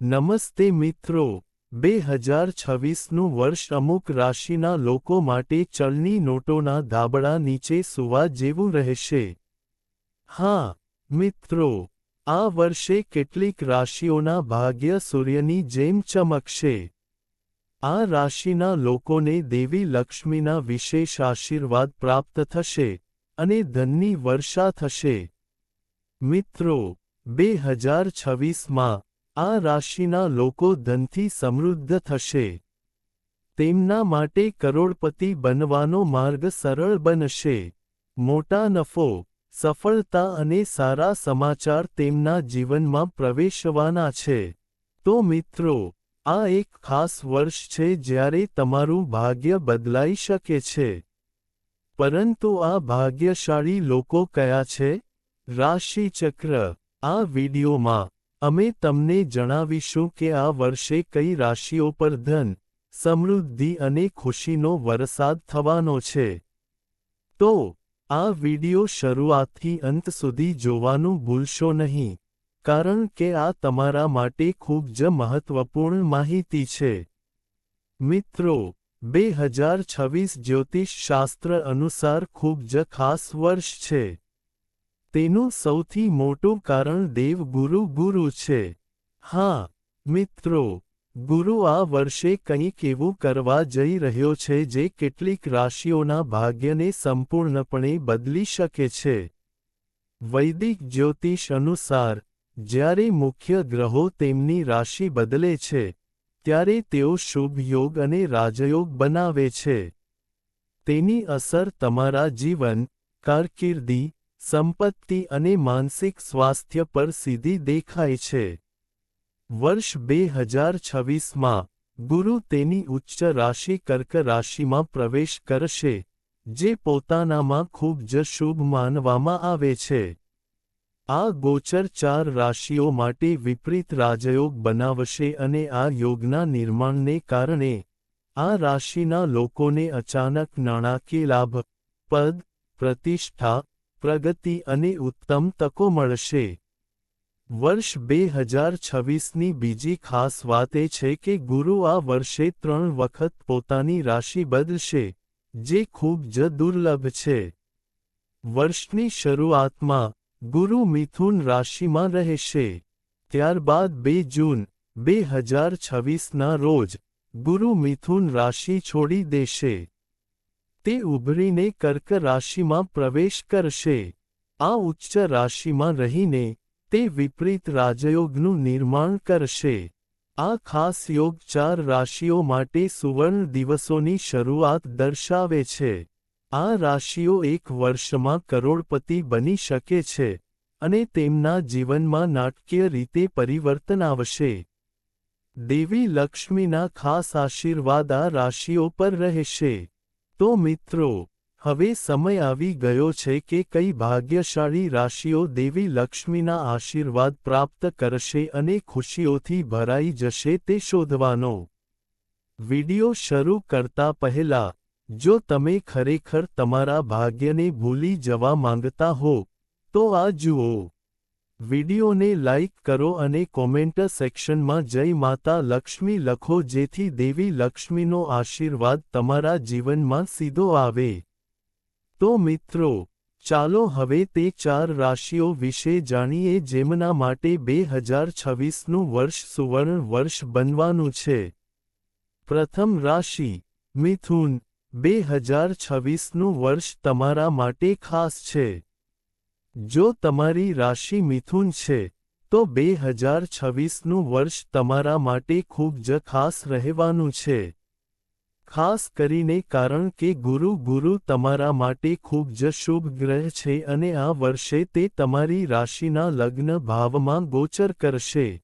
નમસ્તે મિત્રો. બે હજાર છવ્વીસનું વર્ષ અમુક રાશિના લોકો માટે ચલની નોટોના ધાબળા નીચે સુવા જેવું રહેશે. હા, મિત્રો. આ વર્ષે કેટલીક રાશિઓના ભાગ્ય સૂર્યની જેમ ચમકશે. આ રાશિના લોકોને દેવી લક્ષ્મીના વિશેષ આશીર્વાદ પ્રાપ્ત થશે અને ધનની વર્ષા થશે. મિત્રો, બે હજાર છવ્વીસમાં આ રાશિના લોકો ધનથી સમૃદ્ધ થશે. તેમના માટે કરોડપતિ બનવાનો માર્ગ સરળ બનશે. મોટા નફો, સફળતા અને સારા સમાચાર તેમના જીવનમાં પ્રવેશવાના છે. તો મિત્રો, આ એક ખાસ વર્ષ છે જ્યારે તમારું ભાગ્ય બદલાઈ શકે છે. પરંતુ આ ભાગ્યશાળી લોકો કયા છે? રાશિચક્ર, આ વિડિયોમાં. અમે તમને જણાવીશું કે આ વર્ષે કઈ રાશિઓ પર ધન, સમૃદ્ધિ અને ખુશીનો વરસાદ થવાનો છે. તો, આ વિડિયો શરૂઆતથી અંત સુધી જોવાનું ભૂલશો નહીં, કારણ કે આ તમારા માટે ખૂબ જ મહત્વપૂર્ણ માહિતી છે. મિત્રો, બે હજાર છવ્વીસ જ્યોતિષશાસ્ત્ર અનુસાર ખૂબ જ ખાસ વર્ષ છે. તેનું સૌથી મોટું કારણ દેવ ગુરુ ગુરુ છે. હા, મિત્રો, ગુરુ આ વર્ષે કંઈક એવું કરવા જઈ રહ્યો છે જે કેટલીક રાશિઓના ભાગ્યને સંપૂર્ણપણે બદલી શકે છે. વૈદિક જ્યોતિષ અનુસાર, જ્યારે મુખ્ય ગ્રહો તેમની રાશિ બદલે છે, ત્યારે તેઓ શુભ યોગ અને રાજયોગ બનાવે છે. તેની અસર તમારા જીવન, કારકિર્દી સંપત્તિ અને માનસિક સ્વાસ્થ્ય પર સીધી દેખાય છે. વર્ષ બે હજાર છવ્વીસમાં ગુરુ તેની ઉચ્ચ રાશિ કર્ક રાશિમાં પ્રવેશ કરશે, જે પોતાનામાં ખૂબ જ શુભ માનવામાં આવે છે. આ ગોચર ચાર રાશિઓ માટે વિપરીત રાજયોગ બનાવશે અને આ યોગના નિર્માણને કારણે આ રાશિના લોકોને અચાનક નાણાકીય લાભ, પદ, પ્રતિષ્ઠા પ્રગતિ અને ઉત્તમ તકો મળશે. વર્ષ બે હજાર છવ્વીસની બીજી ખાસ વાત એ છે કે ગુરુ આ વર્ષે ત્રણ વખત પોતાની રાશિ બદલશે, જે ખૂબ જ દુર્લભ છે. વર્ષની શરૂઆતમાં ગુરુ મિથુન રાશિમાં રહેશે. ત્યારબાદ બે જૂન બે હજાર છવ્વીસના રોજ ગુરુ મિથુન રાશિ છોડી દેશે. તે ઉભરીને કર્ક રાશિમાં પ્રવેશ કરશે. આ ઉચ્ચ રાશિમાં રહીને તે વિપરીત રાજયોગનું નિર્માણ કરશે. આ ખાસ યોગ ચાર રાશિઓ માટે સુવર્ણ દિવસોની શરૂઆત દર્શાવે છે. આ રાશિઓ એક વર્ષમાં કરોડપતિ બની શકે છે અને તેમના જીવનમાં નાટકીય રીતે પરિવર્તન આવશે. દેવી લક્ષ્મીના ખાસ આશીર્વાદ આ રાશિઓ પર રહેશે. તો મિત્રો, હવે સમય આવી ગયો છે કે કઈ ભાગ્યશાળી રાશિઓ દેવી લક્ષ્મીના આશીર્વાદ પ્રાપ્ત કરશે અને ખુશીઓથી ભરાઈ જશે તે શોધવાનો. વિડિયો શરૂ કરતા પહેલા, જો તમે ખરેખર તમારા ભાગ્યને ભૂલી જવા માંગતા હો, તો આ જુઓ. વિડિયોને લાઇક કરો અને કોમેન્ટ સેક્શનમાં જય માતા લક્ષ્મી લખો જેથી દેવી લક્ષ્મીનો આશીર્વાદ તમારા જીવનમાં સીધો આવે. તો મિત્રો, ચાલો હવે તે ચાર રાશિઓ વિશે જાણીએ જેમના માટે બે હજાર છવ્વીસનું વર્ષ સુવર્ણ વર્ષ બનવાનું છે. પ્રથમ રાશિ, મિથુન, બે હજાર છવ્વીસનું વર્ષ તમારા માટે ખાસ છે. જો તમારી રાશિ મિથુન છે, તો બે હજાર છવ્વીસનું વર્ષ તમારા માટે ખૂબ જ ખાસ રહેવાનું છે. ખાસ કરીને કારણ કે ગુરુ ગુરુ તમારા માટે ખૂબ જ શુભ ગ્રહ છે અને આ વર્ષે તે તમારી રાશિના લગ્ન ભાવમાં ગોચર કરશે.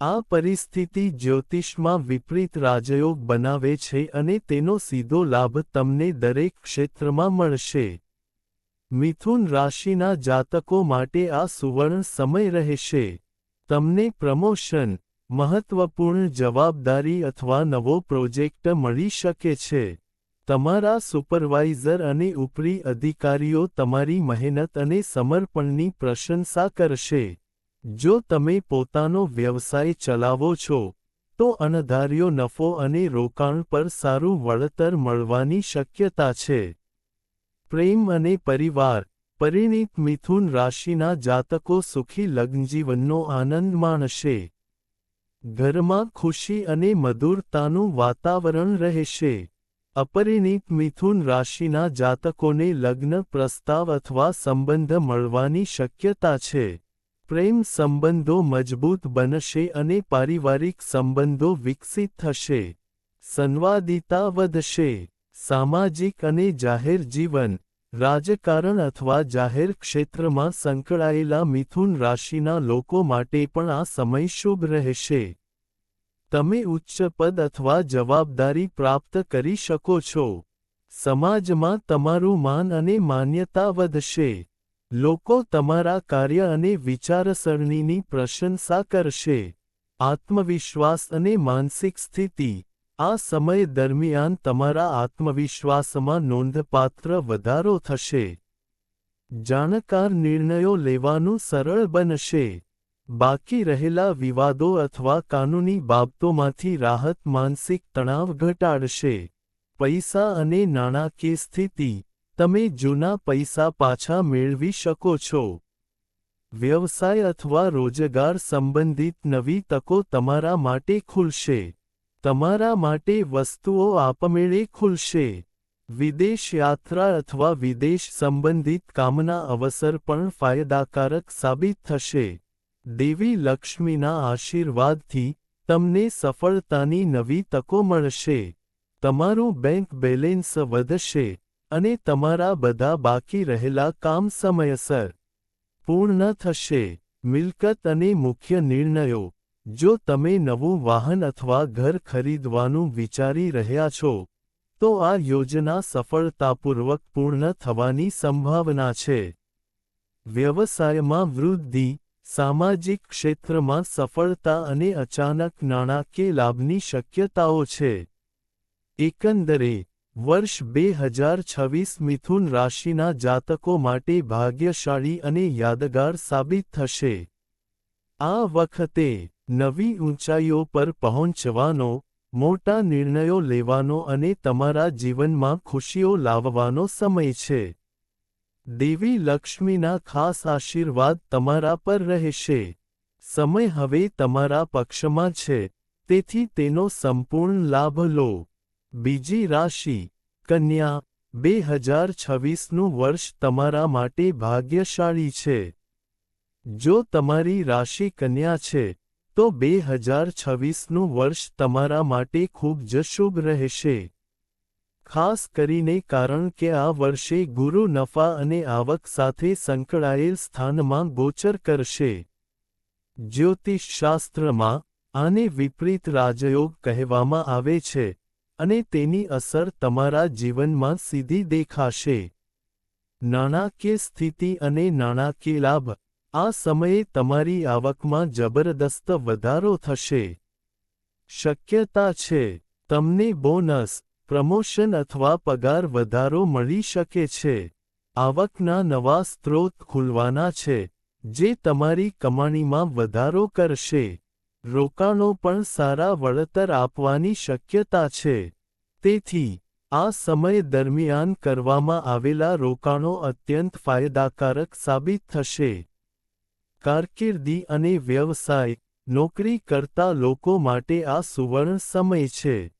આ પરિસ્થિતિ જ્યોતિષમાં વિપરીત રાજયોગ બનાવે છે અને તેનો સીધો લાભ તમને દરેક ક્ષેત્રમાં મળશે. મિથુન રાશિના જાતકો માટે આ સુવર્ણ સમય રહેશે. તમને પ્રમોશન, મહત્વપૂર્ણ જવાબદારી અથવા નવો પ્રોજેક્ટ મળી શકે છે. તમારા સુપરવાઇઝર અને ઉપરી અધિકારીઓ તમારી મહેનત અને સમર્પણની પ્રશંસા કરશે. જો તમે પોતાનો વ્યવસાય ચલાવો છો, તો અણધાર્યો નફો અને રોકાણ પર સારું વળતર મળવાની શક્યતા છે. પ્રેમ અને પરિવાર, પરિણીત મિથુન રાશિના જાતકો સુખી લગ્નજીવનનો આનંદ માણશે. ઘરમાં ખુશી અને મધુરતાનું વાતાવરણ રહેશે. અપરિણીત મિથુન રાશિના જાતકોને લગ્ન પ્રસ્તાવ અથવા સંબંધ મળવાની શક્યતા છે. પ્રેમ સંબંધો મજબૂત બનશે અને પારિવારિક સંબંધો વિકસિત થશે. સંવાદિતા વધશે. સામાજિક અને જાહેર જીવન, રાજકારણ અથવા જાહેર ક્ષેત્રમાં સંકળાયેલા મિથુન રાશિના લોકો માટે પણ આ સમય શુભ રહેશે. તમે ઉચ્ચ પદ અથવા જવાબદારી પ્રાપ્ત કરી શકો છો. સમાજમાં તમારું માન અને માન્યતા વધશે. લોકો તમારા કાર્ય અને વિચારસરણીની પ્રશંસા કરશે. આત્મવિશ્વાસ અને માનસિક સ્થિતિ આ સમય દરમિયાન તમારા આત્મવિશ્વાસમાં નોંધપાત્ર વધારો થશે. જાણકાર નિર્ણયો લેવાનું સરળ બનશે. બાકી રહેલા વિવાદો અથવા કાનૂની બાબતોમાંથી રાહત, માનસિક તણાવ ઘટાડશે. પૈસા અને નાણાકીય સ્થિતિ. તમે જૂના પૈસા પાછા મેળવી શકો છો. વ્યવસાય અથવા રોજગાર સંબંધિત નવી તકો તમારા માટે ખુલશે. તમારા માટે વસ્તુઓ આપમેળે ખુલશે. વિદેશ યાત્રા અથવા વિદેશ સંબંધિત કામના અવસર પણ ફાયદાકારક સાબિત થશે. દેવી લક્ષ્મીના આશીર્વાદથી તમને સફળતાની નવી તકો મળશે. તમારું બેંક બેલેન્સ વધશે અને તમારા બધા બાકી રહેલા કામ સમયસર પૂર્ણ થશે. મિલકત અને મુખ્ય નિર્ણયો જો તમે નવું વાહન અથવા ઘર ખરીદવાનું વિચારી રહ્યા છો, તો આ યોજના સફળતાપૂર્વક પૂર્ણ થવાની સંભાવના છે. વ્યવસાયમાં વૃદ્ધિ, સામાજિક ક્ષેત્રમાં સફળતા અને અચાનક નાણાકીય લાભની શક્યતાઓ છે. એકંદરે, વર્ષ બે હજાર છવ્વીસ મિથુન રાશિના જાતકો માટે ભાગ્યશાળી અને યાદગાર સાબિત થશે. આ વખતે નવી ઊંચાઈઓ પર પહોંચવાનો, મોટા નિર્ણયો લેવાનો અને તમારા જીવનમાં ખુશીઓ લાવવાનો સમય છે. દેવી લક્ષ્મીના ખાસ આશીર્વાદ તમારા પર રહેશે. સમય હવે તમારા પક્ષમાં છે, તેથી તેનો સંપૂર્ણ લાભ લો. બીજી રાશિ, કન્યા, બે હજાર છવ્વીસનું વર્ષ તમારા માટે ભાગ્યશાળી છે. જો તમારી રાશિ કન્યા છે, તો બે હજાર છવ્વીસનું વર્ષ તમારા માટે ખૂબ જ શુભ રહેશે. ખાસ કરીને કારણ કે આ વર્ષે ગુરુ નફા અને આવક સાથે સંકળાયેલ સ્થાનમાં ગોચર કરશે. જ્યોતિષશાસ્ત્રમાં આને વિપરીત રાજયોગ કહેવામાં આવે છે અને તેની અસર તમારા જીવનમાં સીધી દેખાશે. નાણાકીય સ્થિતિ અને નાણાકીય લાભ આ સમયે તમારી આવકમાં જબરદસ્ત વધારો થશે. શક્યતા છે, તમને બોનસ, પ્રમોશન અથવા પગાર વધારો મળી શકે છે. આવકના નવા સ્ત્રોત ખુલવાના છે, જે તમારી કમાણીમાં વધારો કરશે. રોકાણો પણ સારા વળતર આપવાની શક્યતા છે. તેથી, આ સમય દરમિયાન કરવામાં આવેલા રોકાણો અત્યંત ફાયદાકારક સાબિત થશે. કારકિર્દી અને વ્યવસાય નોકરી કરતા લોકો માટે આ સુવર્ણ સમય છે.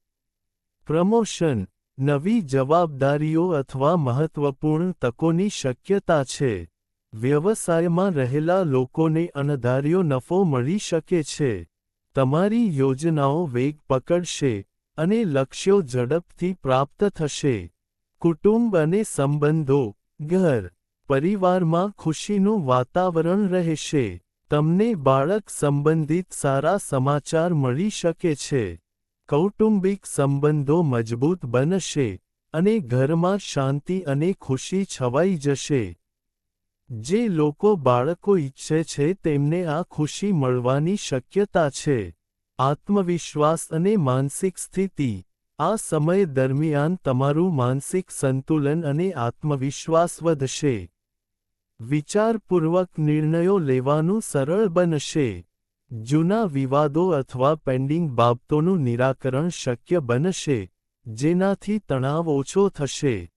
પ્રમોશન નવી જવાબદારીઓ અથવા મહત્વપૂર્ણ તકોની શક્યતા છે. વ્યવસાયમાં રહેલા લોકોને અણધાર્યો નફો મળી શકે છે. તમારી યોજનાઓ વેગ પકડશે અને લક્ષ્યો ઝડપથી પ્રાપ્ત થશે. કુટુંબ અને સંબંધો, ઘર પરિવારમાં ખુશીનું વાતાવરણ રહેશે. તમને બાળક સંબંધિત સારા સમાચાર મળી શકે છે. કૌટુંબિક સંબંધો મજબૂત બનશે અને ઘરમાં શાંતિ અને ખુશી છવાઈ જશે. જે લોકો બાળકો ઈચ્છે છે તેમને આ ખુશી મળવાની શક્યતા છે. આત્મવિશ્વાસ અને માનસિક સ્થિતિ. આ સમય દરમિયાન તમારું માનસિક સંતુલન અને આત્મવિશ્વાસ વધશે. વિચારપૂર્વક નિર્ણયો લેવાનું સરળ બનશે. જૂના વિવાદો અથવા પેન્ડિંગ બાબતોનું નિરાકરણ શક્ય બનશે, જેનાથી તણાવ ઓછો થશે.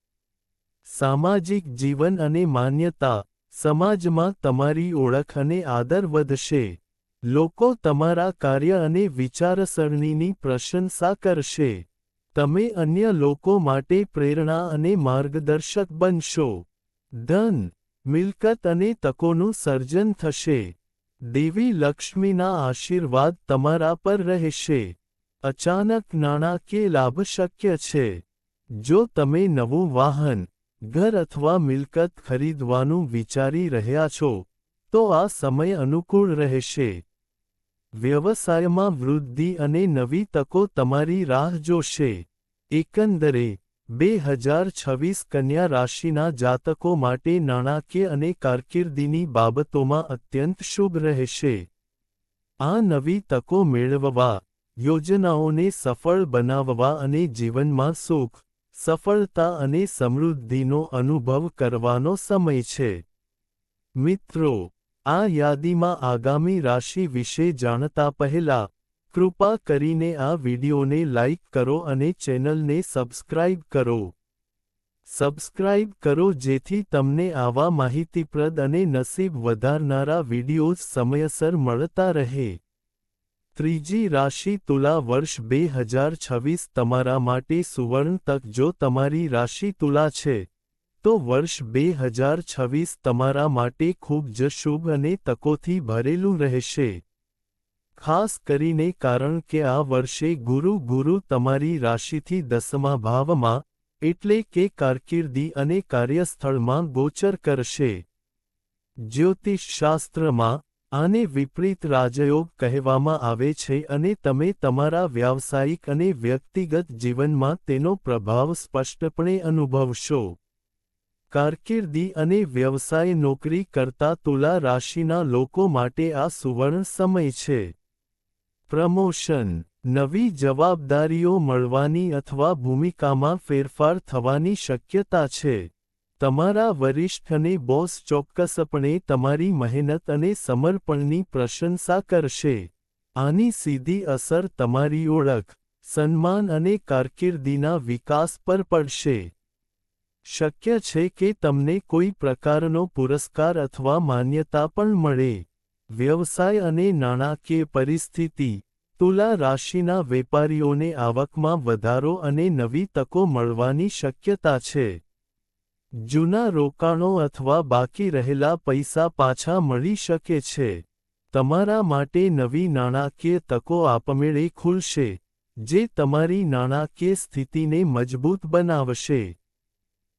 સામાજિક જીવન અને માન્યતા, સમાજમાં તમારી ઓળખ અને આદર વધશે. લોકો તમારા કાર્ય અને વિચારસરણીની પ્રશંસા કરશે. તમે અન્ય લોકો માટે પ્રેરણા અને માર્ગદર્શક બનશો. ધન મિલકત અને તકોનું સર્જન થશે. દેવી લક્ષ્મીના આશીર્વાદ તમારા પર રહેશે. અચાનક નાણાકીય લાભ શક્ય છે. જો તમે નવું વાહન, ઘર અથવા મિલકત ખરીદવાનું વિચારી રહ્યા છો, તો આ સમય અનુકૂળ રહેશે. વ્યવસાયમાં વૃદ્ધિ અને નવી તકો તમારી રાહ જોશે. એકંદરે બે હજાર છવ્વીસ કન્યા રાશિના જાતકો માટે નાણાકીય અને કારકિર્દીની બાબતોમાં અત્યંત શુભ રહેશે. આ નવી તકો મેળવવા, યોજનાઓને સફળ બનાવવા અને જીવનમાં સુખ, સફળતા અને સમૃદ્ધિનો અનુભવ કરવાનો સમય છે. મિત્રો, આ યાદીમાં આગામી રાશિ વિશે જાણતા પહેલા કૃપા કરીને આ વિડિયોને લાઇક કરો અને ચેનલને સબસ્ક્રાઇબ કરો. સબસ્ક્રાઇબ કરો જેથી તમને આવા માહિતીપ્રદ અને નસીબ વધારનારા વિડિયોઝ સમયસર મળતા રહે. ત્રીજી રાશિ તુલા વર્ષ બે હજાર છવ્વીસ તમારા માટે સુવર્ણ તક જો તમારી રાશિ તુલા છે, તો વર્ષ બે હજાર છવ્વીસ તમારા માટે ખૂબ જ શુભ અને તકોથી ભરેલું રહેશે. ખાસ કરીને કારણ કે આ વર્ષે ગુરુ ગુરુ તમારી રાશિથી દસમા ભાવમાં, એટલે કે કારકિર્દી અને કાર્યસ્થળમાં ગોચર કરશે. જ્યોતિષશાસ્ત્રમાં, આને વિપરીત રાજયોગ કહેવામાં આવે છે અને તમે તમારા વ્યાવસાયિક અને વ્યક્તિગત જીવનમાં તેનો પ્રભાવ સ્પષ્ટપણે અનુભવશો. કારકિર્દી અને વ્યવસાય નોકરી કરતા તુલા રાશિના લોકો માટે આ સુવર્ણ સમય છે. પ્રમોશન, નવી જવાબદારીઓ મળવાની અથવા ભૂમિકામાં ફેરફાર થવાની શક્યતા છે. તમારા વરિષ્ઠ અને બોસ ચોક્કસપણે તમારી મહેનત અને સમર્પણની પ્રશંસા કરશે. આની સીધી અસર તમારી ઓળખ, સન્માન અને કારકિર્દીના વિકાસ પર પડશે. શક્ય છે કે તમને કોઈ પ્રકારનો પુરસ્કાર અથવા માન્યતા પણ મળે. વ્યવસાય અને નાણાકીય પરિસ્થિતિ. તુલા રાશિના વેપારીઓને આવકમાં વધારો અને નવી તકો મળવાની શક્યતા છે. જૂના રોકાણો અથવા બાકી રહેલા પૈસા પાછા મળી શકે છે. તમારા માટે નવી નાણાકીય તકો આપમેળે ખુલશે, જે તમારી નાણાકીય સ્થિતિને મજબૂત બનાવશે.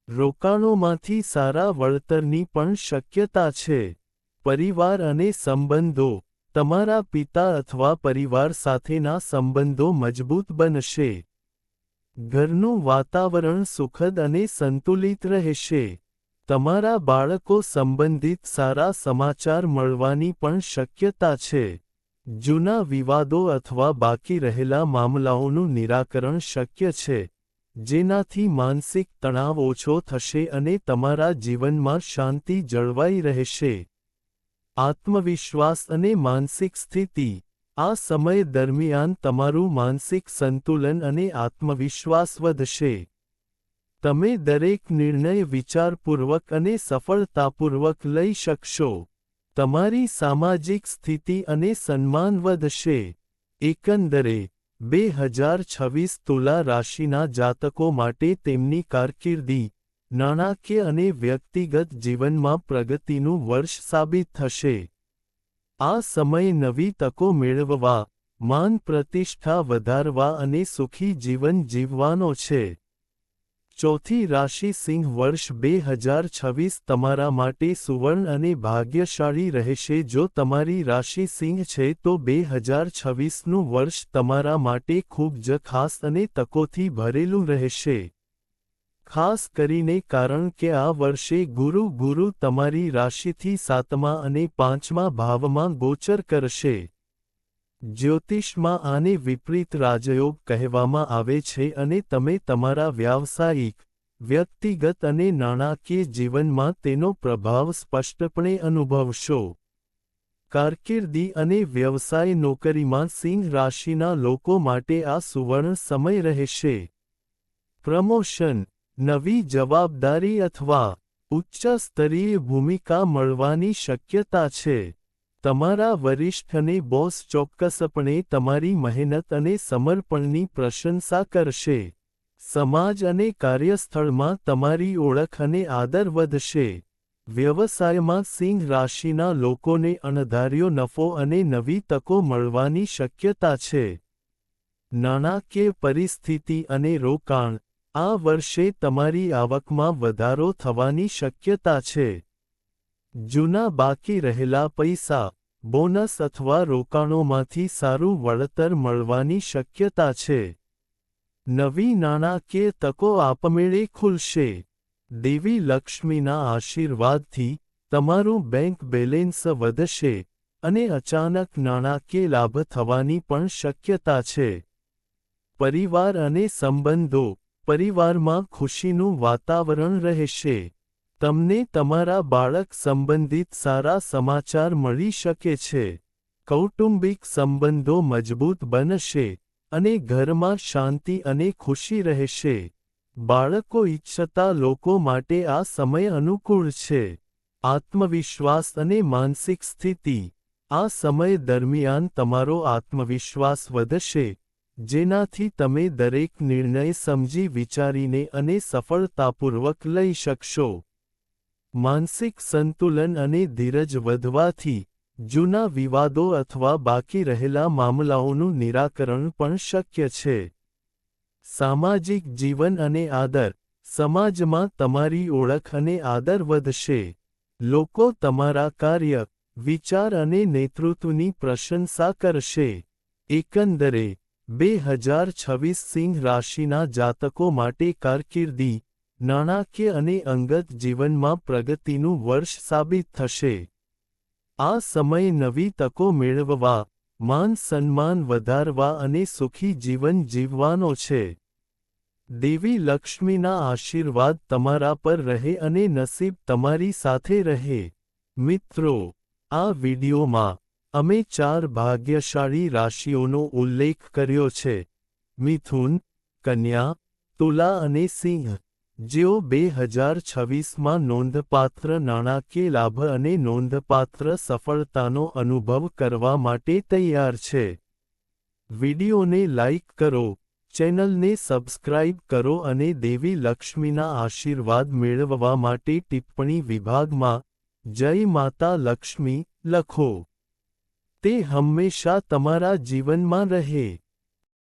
રોકાણોમાંથી સારા વળતરની પણ શક્યતા છે. પરિવાર અને સંબંધો. તમારા પિતા અથવા પરિવાર સાથેના સંબંધો મજબૂત બનશે. ઘરનું વાતાવરણ સુખદ અને સંતુલિત રહેશે. તમારા બાળકો સંબંધિત સારા સમાચાર મળવાની પણ શક્યતા છે. જૂના વિવાદો અથવા બાકી રહેલા મામલાઓનું નિરાકરણ શક્ય છે. જેનાથી માનસિક તણાવ ઓછો થશે અને તમારા જીવનમાં શાંતિ જળવાઈ રહેશે. આત્મવિશ્વાસ અને માનસિક સ્થિતિ. આ સમય દરમિયાન તમારું માનસિક સંતુલન અને આત્મવિશ્વાસ વધશે. તમે દરેક નિર્ણય વિચારપૂર્વક અને સફળતાપૂર્વક લઈ શકશો. તમારી સામાજિક સ્થિતિ અને સન્માન વધશે. એકંદરે, બે હજાર છવ્વીસ તુલા રાશિના જાતકો માટે તેમની કારકિર્દી નાણાકીય અને વ્યક્તિગત જીવનમાં પ્રગતિનું વર્ષ સાબિત થશે. આ સમય નવી તકો મેળવવા, માન પ્રતિષ્ઠા વધારવા અને સુખી જીવન જીવવાનો છે. ચોથી રાશિ સિંહ વર્ષ બે હજાર છવ્વીસ તમારા માટે સુવર્ણ અને ભાગ્યશાળી રહેશે. જો તમારી રાશિ સિંહ છે તો બે હજાર છવ્વીસનું વર્ષ તમારા માટે ખૂબ જ ખાસ અને તકોથી ભરેલું રહેશે. ખાસ કરીને કારણ કે આ વર્ષે ગુરુ ગુરુ તમારી રાશિથી સાતમા અને પાંચમા ભાવમાં ગોચર કરશે. જ્યોતિષમાં આને વિપરીત રાજયોગ કહેવામાં આવે છે અને તમે તમારા વ્યાવસાયિક, વ્યક્તિગત અને નાણાકીય જીવનમાં તેનો પ્રભાવ સ્પષ્ટપણે અનુભવશો. કારકિર્દી અને વ્યવસાય નોકરીમાં સિંહ રાશિના લોકો માટે આ સુવર્ણ સમય રહેશે. પ્રમોશન નવી જવાબદારી અથવા ઉચ્ચ સ્તરીય ભૂમિકા મળવાની શક્યતા છે. તમારા વરિષ્ઠ અને બોસ ચોક્કસપણે તમારી મહેનત અને સમર્પણની પ્રશંસા કરશે. સમાજ અને કાર્યસ્થળમાં તમારી ઓળખ અને આદર વધશે. વ્યવસાયમાં સિંહ રાશિના લોકોને અણધાર્યો નફો અને નવી તકો મળવાની શક્યતા છે. નાણાકીય પરિસ્થિતિ અને રોકાણ આ વર્ષે તમારી આવકમાં વધારો થવાની શક્યતા છે. જૂના બાકી રહેલા પૈસા, બોનસ અથવા રોકાણોમાંથી સારું વળતર મળવાની શક્યતા છે. નવી નાણાકીય તકો આપમેળે ખુલશે. દેવી લક્ષ્મીના આશીર્વાદથી તમારું બેંક બેલેન્સ વધશે અને અચાનક નાણાકીય લાભ થવાની પણ શક્યતા છે. પરિવાર અને સંબંધો પરિવારમાં ખુશીનું વાતાવરણ રહેશે. તમને તમારા બાળક સંબંધિત સારા સમાચાર મળી શકે છે. કૌટુંબિક સંબંધો મજબૂત બનશે અને ઘરમાં શાંતિ અને ખુશી રહેશે. બાળકો ઈચ્છતા લોકો માટે આ સમય અનુકૂળ છે. આત્મવિશ્વાસ અને માનસિક સ્થિતિ. આ સમય દરમિયાન તમારો આત્મવિશ્વાસ વધશે. જેનાથી તમે દરેક નિર્ણય સમજી વિચારીને અને સફળતાપૂર્વક લઈ શકશો. માનસિક સંતુલન અને ધીરજ વધવાથી જૂના વિવાદો અથવા બાકી રહેલા મામલાઓનું નિરાકરણ પણ શક્ય છે. સામાજિક જીવન અને આદર. સમાજમાં તમારી ઓળખ અને આદર વધશે. લોકો તમારા કાર્ય, વિચાર અને નેતૃત્વની પ્રશંસા કરશે. એકંદરે બે હજાર છવ્વીસ સિંહ રાશિના જાતકો માટે કારકિર્દી, નાણાકીય અને અંગત જીવનમાં પ્રગતિનું વર્ષ સાબિત થશે. આ સમય નવી તકો મેળવવા, માન સન્માન વધારવા અને સુખી જીવન જીવવાનો છે. દેવી લક્ષ્મીના આશીર્વાદ તમારા પર રહે અને નસીબ તમારી સાથે રહે. મિત્રો, આ વિડિયોમાં અમે ચાર ભાગ્યશાળી રાશિઓનો ઉલ્લેખ કર્યો છે. મિથુન, કન્યા, તુલા અને સિંહ, જેઓ બે હજાર છવ્વીસમાં નોંધપાત્ર નાણાકીય લાભ અને નોંધપાત્ર સફળતાનો અનુભવ કરવા માટે તૈયાર છે. વિડિયોને લાઇક કરો, ચેનલને સબસ્ક્રાઇબ કરો અને દેવી લક્ષ્મીના આશીર્વાદ મેળવવા માટે ટિપ્પણી વિભાગમાં જય માતા લક્ષ્મી લખો. તે હંમેશા તમારા જીવનમાં રહે.